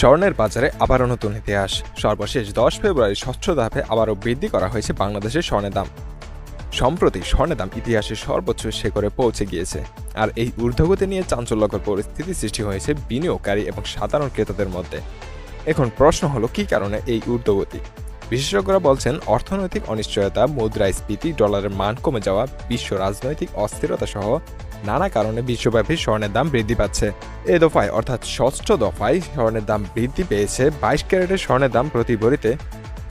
স্বর্ণের বাজারে আবারও নতুন ইতিহাস। সর্বশেষ দশ ফেব্রুয়ারি ষষ্ঠ ধাপে আবারও বৃদ্ধি করা হয়েছে বাংলাদেশের স্বর্ণের দাম। সম্প্রতি স্বর্ণের দাম ইতিহাসের সর্বোচ্চ শেখরে পৌঁছে গিয়েছে। আর এই ঊর্ধ্বগতি নিয়ে চাঞ্চল্যকর পরিস্থিতি সৃষ্টি হয়েছে বিনিয়োগকারী এবং সাধারণ ক্রেতাদের মধ্যে। এখন প্রশ্ন হলো, কী কারণে এই ঊর্ধ্বগতি? বিশেষজ্ঞরা বলছেন, অর্থনৈতিক অনিশ্চয়তা, মুদ্রাস্ফীতি, ডলারের মান কমে যাওয়া, বিশ্ব রাজনৈতিক অস্থিরতা সহ নানা কারণে বিশ্বব্যাপী স্বর্ণের দাম বৃদ্ধি পাচ্ছে। এ দফায়, অর্থাৎ ষষ্ঠ দফায়, স্বর্ণের দাম বৃদ্ধি পেয়েছে। বাইশ ক্যারেটের স্বর্ণের দাম প্রতি ভরিতে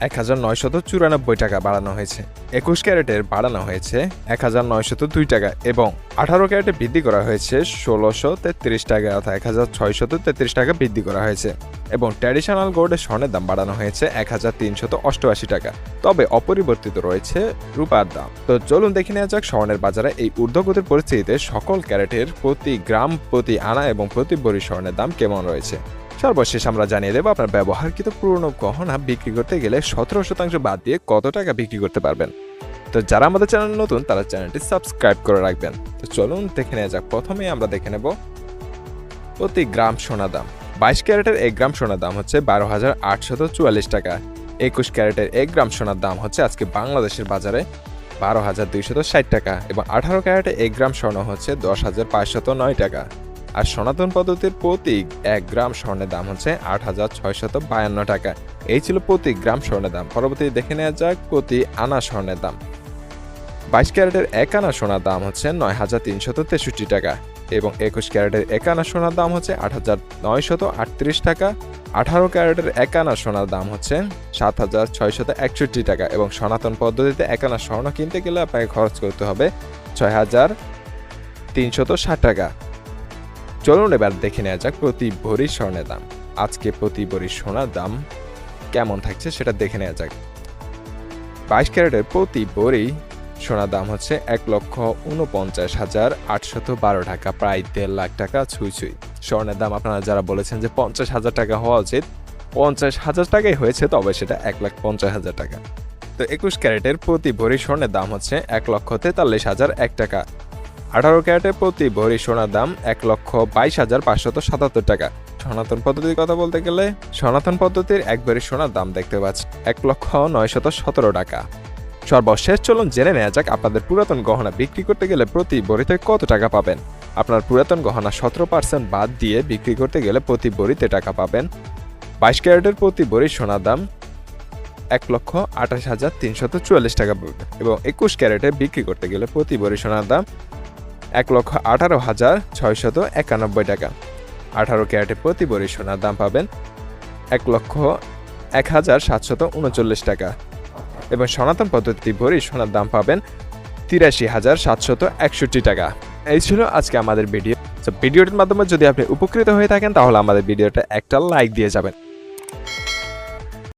এক হাজার নয়শত চুরানব্বই টাকা বাড়ানো হয়েছে। একুশ ক্যারেটের বাড়ানো হয়েছে এক হাজার নয়শত দুই টাকা এবং আঠারো ক্যারেটে বৃদ্ধি করা হয়েছে ষোলোশো তেত্রিশ টাকা অর্থাৎ এক হাজার ছয়শত তেত্রিশ টাকা বৃদ্ধি করা হয়েছে এবং ট্র্যাডিশনাল গোল্ডের স্বর্ণের দাম বাড়ানো হয়েছে এক হাজার তিনশত অষ্টআশি টাকা। তবে অপরিবর্তিত রয়েছে রূপার দাম। তো চলুন দেখে নেওয়া যাক স্বর্ণের বাজারে এই ঊর্ধ্বগতির পরিস্থিতিতে সকল ক্যারেটের প্রতি গ্রাম, প্রতি আনা এবং প্রতি ভরি স্বর্ণের দাম কেমন রয়েছে। সর্বশেষ আমরা জানিয়ে দেবো, আপনার ব্যবহারকৃত পুরনো গহনা বিক্রি করতে গেলে সতেরো শতাংশ বাদ দিয়ে কত টাকা বিক্রি করতে পারবেন। তো যারা আমাদের চ্যানেল নতুন, তারা চ্যানেলটি সাবস্ক্রাইব করে রাখবেন। তো চলুন দেখে নেওয়া যাক প্রথমে আমরা দেখে নেব প্রতি গ্রাম সোনা দাম। বাইশ ক্যারেটের এক গ্রাম সোনার দাম হচ্ছে বারো হাজার আটশত চুয়াল্লিশ টাকা। একুশ ক্যারেটের এক গ্রাম সোনার দাম হচ্ছে আজকে বাংলাদেশের বাজারে বারো হাজার দুইশত ষাট টাকা এবং আঠারো ক্যারেটে এক গ্রাম স্বর্ণ হচ্ছে দশ হাজার পাঁচশত নয় টাকা। আর সনাতন পদ্ধতির প্রতি এক গ্রাম স্বর্ণের দাম হচ্ছে আট হাজার ছয়শত বায়ান্ন টাকা। এই ছিল প্রতি গ্রাম স্বর্ণের দাম। পরবর্তী দেখে নেওয়া যাক প্রতি আনা স্বর্ণের দাম। বাইশ ক্যারেটের এক আনা সোনার দাম হচ্ছে নয় হাজার তিনশত তেষট্টি টাকা এবং একুশ ক্যারেটের এক আনা সোনার দাম হচ্ছে আট হাজার নয়শত আটত্রিশ টাকা। আঠারো ক্যারেটের এক আনা সোনার দাম হচ্ছে সাত হাজার ছয়শত একষট্টি টাকা এবং সনাতন পদ্ধতিতে এক আনা স্বর্ণ কিনতে গেলে আপনাকে খরচ করতে হবে ছয় হাজার তিনশত ষাট টাকা। চলুন এবার দেখে নেওয়া যাক প্রতি ভরি স্বর্ণের দাম। আজকে প্রতি ভরি সোনার দাম কেমন থাকছে সেটা দেখে নেওয়া যাক। বাইশ ক্যারেটের প্রতি ভরি সোনার দাম হচ্ছে এক লক্ষ উনপঞ্চাশ হাজার আটশত বারো টাকা, প্রায় দেড় লাখ টাকা ছুঁই ছুঁই। স্বর্ণের দাম আপনারা যারা বলেছেন যে পঞ্চাশ হাজার টাকা হওয়া উচিত, পঞ্চাশ হাজার টাকাই হয়েছে, তবে সেটা এক লাখ পঞ্চাশ হাজার টাকা। তো একুশ ক্যারেটের প্রতি ভরি স্বর্ণের দাম হচ্ছে এক লক্ষ তেতাল্লিশ হাজার এক টাকা। আঠারো ক্যারেটের প্রতি ভরি সোনার দাম এক লক্ষ বাইশ হাজার পাঁচশত সাতাত্তর টাকা। সনাতন পদ্ধতির কথা বলতে গেলে সনাতন পদ্ধতির এক ভরি সোনার দাম দেখতে পাচ্ছি এক লক্ষ নয়শত সতেরো টাকা। সর্বশেষ চলুন জেনে নেওয়া যাক আপনাদের পুরাতন গহনা বিক্রি করতে গেলে প্রতি বড়িতে কত টাকা পাবেন। আপনার পুরাতন গহনা সতেরো পার্সেন্ট বাদ দিয়ে বিক্রি করতে গেলে প্রতি বড়িতে টাকা পাবেন। বাইশ ক্যারেটের প্রতি বড়ির সোনার দাম এক লক্ষ আঠাশ হাজার তিনশত চুয়াল্লিশ টাকা। পড়বে এবং একুশ ক্যারেটে বিক্রি করতে গেলে প্রতি বড়ি সোনার দাম এক লক্ষ আঠারো হাজার ছয়শত একানব্বই টাকা। আঠারো ক্যারেটে প্রতি বড়ি সোনার দাম পাবেন এক লক্ষ এক হাজার সাতশত উনচল্লিশ টাকা। এবং সনাতন পদ্ধতি ভরি সোনার দাম পাবেন তিরাশি হাজার সাতশত একষট্টি টাকা। এই ছিল আজকে আমাদের ভিডিও। তো ভিডিওটির মাধ্যমে যদি আপনি উপকৃত হয়ে থাকেন, তাহলে আমাদের ভিডিওটা একটা লাইক দিয়ে যাবেন।